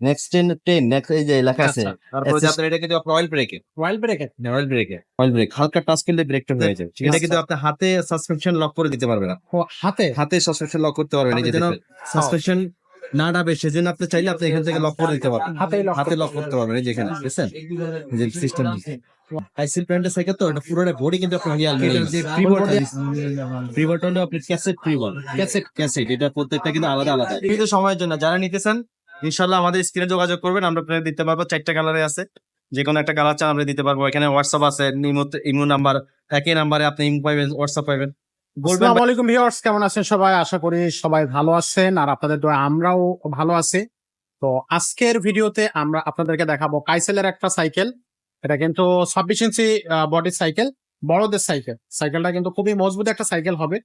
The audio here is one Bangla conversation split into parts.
নেক্সট টেন টেন নেক্সট এই যে লেখা আছে তারপরে যে আপনার এটা কিন্তু আপনার অয়েল ব্রেকে ওয়াইল ব্রেকেট অয়েল ব্রেকে অয়েল ব্রেক হালকা টাচ করলে ব্রেকটা হয়ে যাবে ঠিক এটা আছে? কিন্তু আপনি হাতে সাসপেনশন লক করে দিতে পারবেন না হাতে? হাতে সাসপেনশন লক করতে পারবেন এই যে সাসপেনশন না ডাবে সেজন্য আপনি চাইলে আপনি এখান থেকে লক করে দিতে পারবেন। হাতে লক করতে পারবেন এই যে এখানে বুঝছেন যে সিস্টেম আইসিল প্যান্টের সাইকেল তো এটা পুরোটা বডি কিন্তু আপনার রিয়াল এটার যে আপনি ক্যাসেট ক্যাসেট ক্যাসেট এটা প্রত্যেকটা কিন্তু আলাদা আলাদা। কিন্তু সময়ের জন্য যারা নিতেছেন ইনশাল্লাহ আমাদের স্ক্রিনে যোগাযোগ করবেন আমরা আপনাদের দিতে পারব। চারটা কালারে আছে যে কোনো একটা কালার চান আমরা দিতে পারব। এখানে হোয়াটসঅ্যাপ আছে ইমো ইমো নাম্বার একই নাম্বারে আপনি ইমো পাইবেন হোয়াটসঅ্যাপ পাইবেন। আসসালামু আলাইকুম ভিউয়ার্স কেমন আছেন সবাই? আশা করি সবাই ভালো আছেন আর আপনাদের দোয়া আমরাও ভালো আছি। তো আজকের ভিডিওতে আমরা আপনাদেরকে দেখাবো কাইসেলের একটা সাইকেল এটা কিন্তু ছাব্বিশ ইঞ্চি বডির সাইকেল বড়দের সাইকেল সাইকেলটা কিন্তু খুবই মজবুত একটা সাইকেল হবে।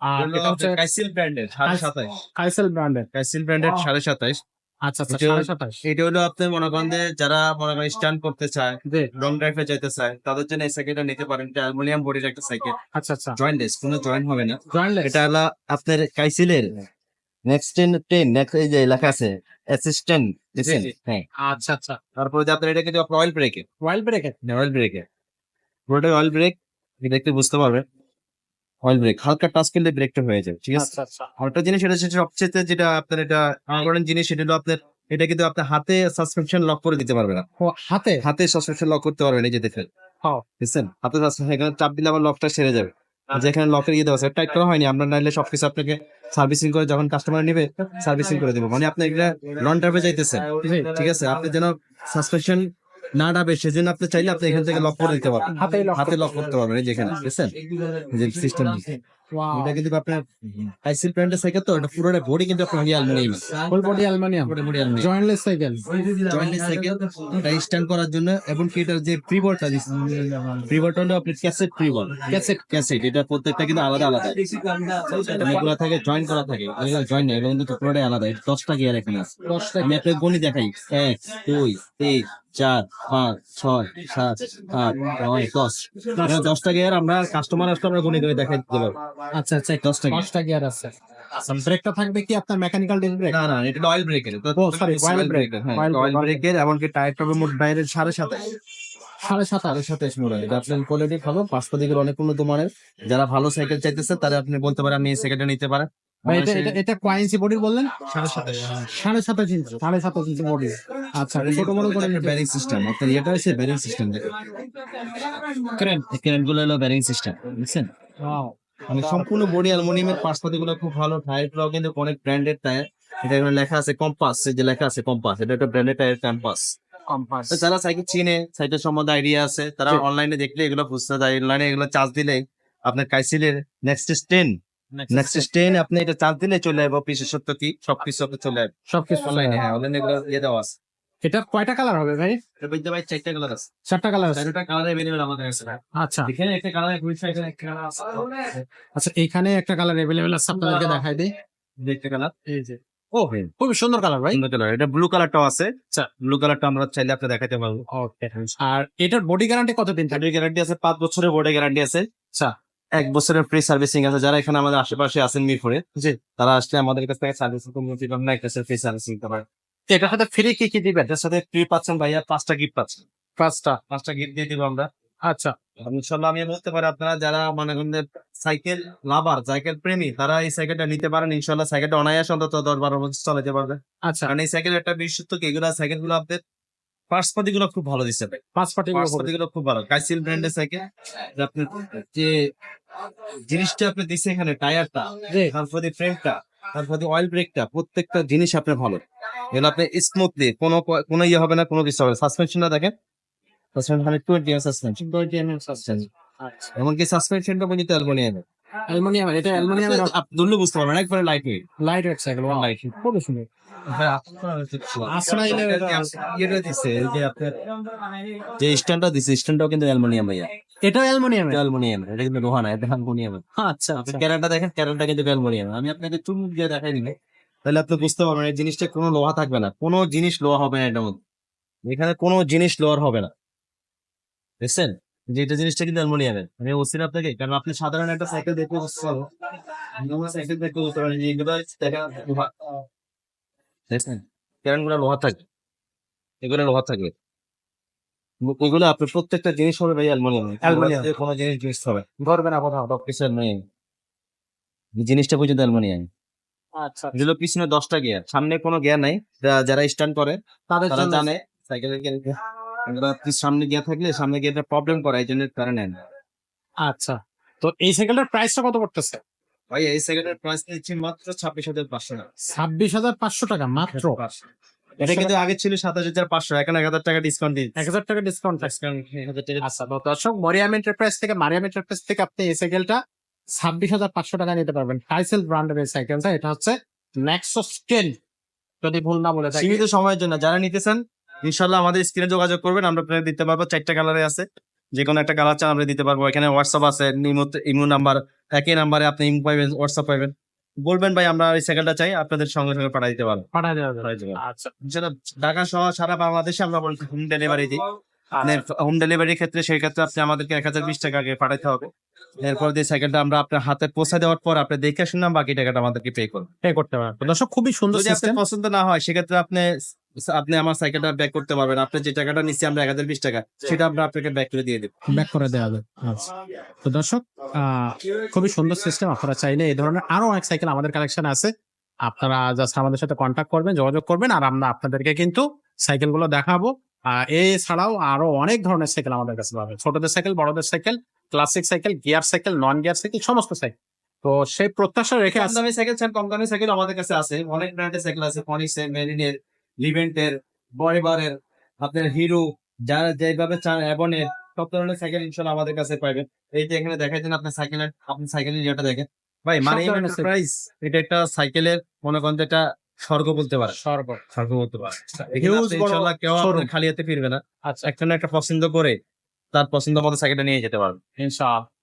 আর এটা হচ্ছে কাইসিল ব্র্যান্ডের সাড়ে সাতাইশ। কাইসেল ব্র্যান্ডের কাইসিল ব্র্যান্ডের সাড়ে সাতাইশ। আচ্ছা আচ্ছা সাড়ে সাতাশ। এটা হলো আপনি মনে করেন যে যারা মনে করেন করতে চায় লং ড্রাইভে যেতে চায় তাদের জন্য এই সাইকেলটা নিতে পারেন। এটা অ্যালুমিনিয়াম বডির একটা সাইকেল আচ্ছা আচ্ছা। জয়েন্টলেস কোনো জয়েন্ট হবে না। জয়েন্টলেস এটা হলো আপনার কাইসিলের নেক্সট টেন টেন নেক্সট এই যে লেখা আছে অ্যাসিস্ট্যান্ট। হ্যাঁ। আচ্ছা আচ্ছা। তারপরে যে আপনার এটা কিন্তু আপনার অয়েল ব্রেকে অয়েল ব্রেকে পুরোটাই অয়েল ব্রেক দেখতে বুঝতে পারবেন। অয়েল ব্রেক হালকা টাচ করলে ব্রেকটা হয়ে যাবে ঠিক আছে? আচ্ছা আচ্ছা। আরেকটা জিনিস এটা হচ্ছে সবচেয়ে যেটা আপনার এটা ইম্পর্টেন্ট জিনিস সেটা হলো আপনার এটা কিন্তু আপনার হাতে সাসপেনশন লক করে দিতে পারবেন না। হাতে? হাতে সাসপেনশন লক করতে যে দেখেন। হ্যাঁ। বুঝছেন? হাতে এখানে চাপ দিলে আবার লকটা সেরে যাবে। যেখানে লকের ইয়ে দেওয়া আছে টাইট করা হয়নি আমরা নাইলে সবকিছু আপনাকে সার্ভিসিং করে যখন কাস্টমার নেবে সার্ভিসিং করে দেবো। মানে আপনি এটা লং যাইতেছেন ঠিক আছে? আপনি যেন সাসপেনশন না ডাবে সেজন্য আপনি চাইলে আপনি এখান থেকে লক করে দিতে পারবেন। হাতে লক করতে পারবেন এই যেখানে বুঝছেন যে সিস্টেম Wow. এটা কিন্তু আপনার আইসিল প্যান্টের সাইকেল তো এটা পুরোটা বডি কিন্তু আপনার অ্যালুমিনিয়াম ফুল বডি অ্যালুমিনিয়াম পুরো বডি অ্যালুমিনিয়াম জয়েন্টলেস সাইকেল এটা স্ট্যান্ড করার জন্য এবং কি এটার যে আপনি ক্যাসেট ক্যাসেট ক্যাসেট এটা প্রত্যেকটা কিন্তু আলাদা আলাদা। এটা থাকে জয়েন করা থাকে। এগুলো জয়েন নেই এগুলো কিন্তু পুরোটাই আলাদা। এটা দশটা গিয়ার এখানে আছে। দশটা আমি আপনাকে গণি দেখাই। এক দুই তিন চার পাঁচ ছয় সাত আট নয় দশ দশটা গিয়ার আমরা কাস্টমার আসলে আমরা গণি করে দেখাই দিতে পারব আচ্ছা আচ্ছা দশটা দশটা গিয়ার আছে আচ্ছা কি আপনার ব্রেক এটা হ্যাঁ ব্রেকের এমনকি মোট সাড়ে সাড়ে সাত সাতাশ ভালো অনেক উন্নত মানের যারা ভালো সাইকেল চাইতেছে তারা আপনি বলতে পারেন আমি এই সাইকেলটা নিতে পারেন এটা এটা এটা বডির বললেন? সাড়ে সাতাশ ইঞ্চি সাড়ে সাতাশ ইঞ্চি বডি আচ্ছা ছোট বড় করে ব্যারিং সিস্টেম আপনার এটা হচ্ছে ব্যারিং সিস্টেম ক্রেন ক্রেনগুলো হলো ব্যারিং সিস্টেম বুঝছেন? মানে সম্পূর্ণ বডি অ্যালুমিনিয়ামের পাঁচপাতি গুলো খুব ভালো টায়ারগুলো কিন্তু অনেক ব্র্যান্ডেড টায়ার এটা এখানে লেখা আছে কম্পাস যে লেখা আছে কম্পাস এটা একটা ব্র্যান্ডেড টায়ার কম্পাস কম্পাস যারা সাইকেল চিনে সাইকেল সম্বন্ধে আইডিয়া আছে তারা অনলাইনে দেখলে এগুলো বুঝতে যায় অনলাইনে এগুলো চার্জ দিলে আপনার কাইসিলের নেক্সট টেন নেক্সট টেন আপনি এটা চার্জ দিলে চলে যাবো বিশেষত্ব কি সবকিছু আপনি চলে যাবে সবকিছু অনলাইনে হ্যাঁ অনলাইনে এগুলো ইয়ে দেওয়া আছে এটা কয়টা কালার হবে ভাই এটা বলতে ভাই চারটা কালার আছে চারটা কালার আছে চারটা কালার এভেলেবেল আমাদের কাছে আচ্ছা এখানে একটা কালার এখানে একটা কালার আছে আচ্ছা এইখানে একটা কালার अवेलेबल আছে আপনাদেরকে দেখাই দিই একটা কালার এই যে ও হ্যাঁ খুব সুন্দর কালার ভাই সুন্দর কালার এটা ব্লু কালারটাও আছে আচ্ছা। ব্লু কালারটা আমরা চাইলে আপনি দেখাতে পারবো ওকে আর এটার বডি গ্যারান্টি কতদিন থাকবে ব্যাটারি গ্যারান্টি আছে পাঁচ বছরের বোর্ডে গ্যারান্টি আছে আচ্ছা এক বছরের ফ্রি সার্ভিসিং আছে। যারা এখানে আমাদের আশেপাশে আছেন মিরপুরে জি। তারা আসলে আমাদের কাছ থেকে সার্ভিসিং কমিউনিটি পাবেন একটা ফ্রি সার্ভিসিং তো এটার সাথে ফ্রি কি কি দিবেন? এটার সাথে ফ্রি পাচ্ছেন ভাইয়া পাঁচটা গিফট পাচ্ছেন পাঁচটা? পাঁচটা গিফট দিয়ে দিব আমরা। আচ্ছা। ইনশাল্লাহ আমি বলতে পারি আপনারা যারা মনে করেন সাইকেল লাভার সাইকেল প্রেমী তারা এই সাইকেলটা নিতে পারেন। ইনশাল্লাহ সাইকেলটা অনায়াস অন্তত দশ বারো বছর চালাতে পারবে। আচ্ছা। কারণ এই সাইকেলের একটা বিশেষত্ব কি? এগুলো সাইকেলগুলো আপনাদের পার্টস পাতি গুলো খুব ভালো দিচ্ছে ভাই। পাঁচ পাতি গুলো খুব ভালো। কাইসিল ব্র্যান্ডের সাইকেল আপনার যে জিনিসটা আপনি দিচ্ছে এখানে টায়ারটা তারপরে ফ্রেমটা তারপরে অয়েল ব্রেকটা প্রত্যেকটা জিনিস আপনার ভালো। এগুলো আপনি স্মুথলি কোনো কোনো ইয়ে হবে না কোনো কিছু হবে সাসপেনশনটা দেখেন। Suspension hundred twenty suspension twenty mm suspense আচ্ছা। এমনকি সাসপেনশনটা পর্যন্ত অ্যালুমিনিয়ামের? অ্যালুমিনিয়াম এটা অ্যালুমিনিয়ামের আপনি ধরলে বুঝতে পারবেন একবারে light weight light weight cycle one light খুব সুন্দর যে স্ট্যান্ডটা দিছে স্ট্যান্ডটাও কিন্তু অ্যালুমিনিয়াম ভাইয়া। এটা অ্যালুমিনিয়াম এটা অ্যালুমিনিয়াম এটা কিন্তু লোহা না এটা অ্যালুমিনিয়াম আচ্ছা আপনি আচ্ছা দেখেন ক্যারেনটা কিন্তু অ্যালুমিনিয়াম। আমি আপনাকে চুমুক দিয়ে দেখাই দিলে তাহলে আপনি বুঝতে পারবেন এই জিনিসটা কোনো লোহা থাকবে না কোনো জিনিস লোহা হবে না এটার মধ্যে। এখানে কোনো জিনিস লোহার হবে না। বুঝছেন যে এটা জিনিসটা কিন্তু অ্যালুমিনিয়ামের। আমি বলছি না আপনাকে কারণ আপনি সাধারণ একটা সাইকেল দেখতে বুঝতে পারব সাইকেল দেখতে বুঝতে পারেন যে এগুলো দেখা লোহা দেখছেন? ক্যারেনগুলো লোহা থাকে এগুলো লোহার থাকবে। এগুলো আপনার প্রত্যেকটা জিনিস হবে ভাই অ্যালুমিনিয়াম। Aluminium। কোনো জিনিস মিক্স হবে। ধরবে না কোথাও। কিছু অ্যালুমিনিয়াম। জিনিসটা পর্যন্ত অ্যালুমিনিয়াম। আচ্ছা এগুলো পিছনে দশটা গিয়ার। সামনে কোনো গিয়ার নাই। যারা স্ট্যান্ড করে তাদের জানে সাইকেলের এগুলো আপনি সামনে গিয়ার থাকলে সামনে গিয়ারটা প্রবলেম করে এই জন্য তারা নেন আচ্ছা তো এই সাইকেলটার প্রাইসটা কত পড়তেছে? ভাই এই সাইকেলের প্রাইস নিচ্ছি মাত্র ছাব্বিশ হাজার পাঁচশো টাকা। ছাব্বিশ হাজার পাঁচশো টাকা মাত্র? এটা কিন্তু আগে ছিল সাতাশ হাজার পাঁচশো এখন এক হাজার টাকা ডিসকাউন্ট দিচ্ছি। এক হাজার টাকা ডিসকাউন্ট আচ্ছা তো দর্শক মরিয়াম এন্টারপ্রাইজ থেকে মারিয়াম এন্টারপ্রাইজ থেকে আপনি এই সাইকেলটা ছাব্বিশ হাজার পাঁচশো টাকা নিতে পারবেন। টাইসেল ব্র্যান্ডের এই সাইকেলটা এটা হচ্ছে নেক্সস টেন যদি ভুল না বলে থাকি সীমিত সময়ের জন্য যারা নিতেছেন ইনশাল্লাহ আমাদের স্ক্রিনে যোগাযোগ করবেন আমরা আপনাদের দিতে পারব। চারটা কালারে আছে যে কোনো একটা কালার চান আমরা দিতে পারব। এখানে হোয়াটসঅ্যাপ আছে ইমো ইমো নাম্বার একই নাম্বারে আপনি ইমো পাইবেন হোয়াটসঅ্যাপ পাইবেন। বলবেন ভাই আমরা এই সাইকেলটা চাই আপনাদের সঙ্গে সঙ্গে পাঠিয়ে দিতে পারব। পাঠায় দেওয়া আচ্ছা। ঢাকা সহ সারা বাংলাদেশে আমরা বলছি হোম ডেলিভারি দিই হোম ডেলিভারির ক্ষেত্রে সেই ক্ষেত্রে আপনি আমাদেরকে এক হাজার বিশ টাকা আগে পাঠাতে হবে। এরপর দিয়ে সাইকেলটা আমরা আপনার হাতে পৌঁছে দেওয়ার পর আপনি দেখে শুনলাম বাকি টাকাটা আমাদেরকে পে করবেন। পে করতে পারবেন। দর্শক খুবই সুন্দর যদি আপনার পছন্দ না হয় সেক্ষেত্রে আপনি আপনি আমার সাইকেলটা ব্যাক করতে পারবেন। আপনি যে টাকাটা নিচ্ছি আমরা এক হাজার বিশ টাকা সেটা আমরা আপনাকে ব্যাক করে দিয়ে দেবো। ব্যাক করে দেওয়া যাবে আচ্ছা। তো দর্শক খুবই সুন্দর সিস্টেম আপনারা চাইলে এই ধরনের আরও অনেক সাইকেল আমাদের কালেকশন আছে। আপনারা জাস্ট আমাদের সাথে কন্ট্যাক্ট করবেন যোগাযোগ করবেন আর আমরা আপনাদেরকে কিন্তু সাইকেলগুলো দেখাবো। এছাড়াও আরও অনেক ধরনের সাইকেল আমাদের কাছে পাবে ছোটদের সাইকেল বড়দের cycle classic cycle gear cycle non gear cycle সমস্ত সাইকেল তো সেই প্রত্যাশা রেখে কম দামি সাইকেল কম দামি সাইকেল আমাদের কাছে আছে। অনেক ব্র্যান্ডের সাইকেল আছে। ফনিক্সের মেরিনের লিভেন্টের বরিবারের আপনার হিরো যারা যেভাবে চান অ্যাবনের সব ধরনের সাইকেল ইনশাল্লাহ আমাদের কাছে পাবেন। এই যে এখানে দেখাচ্ছেন আপনার সাইকেলের আপনি সাইকেলের ইয়েটা দেখেন। ভাই মানে প্রাইস এটা একটা সাইকেলের মনে করেন এটা স্বর্গ বলতে পারে সর্বত স্বর্গ বলতে পারে Huge ইনশাল্লাহ কেউ খালি হাতে ফিরবে না। আচ্ছা। একটা না একটা পছন্দ করে তার পছন্দ মতো সাইকেলটা নিয়ে যেতে পারবে ইনশাআল্লাহ।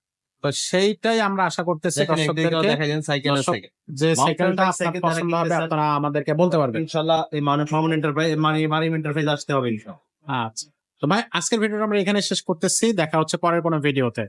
তো সেইটাই আমরা আশা করতেছি যে সাইকেলটা আপনার পছন্দ হবে আপনারা আমাদেরকে বলতে পারবেন। ইনশাল্লাহ এই মানে মামুন এন্টারপ্রাইজ মানে মারিম এন্টারপ্রাইজ আসতে হবে ইনশাল্লাহ। আচ্ছা। তো ভাই আজকের ভিডিওটা আমরা এখানে শেষ করতেছি। দেখা হচ্ছে পরের কোনো ভিডিওতে।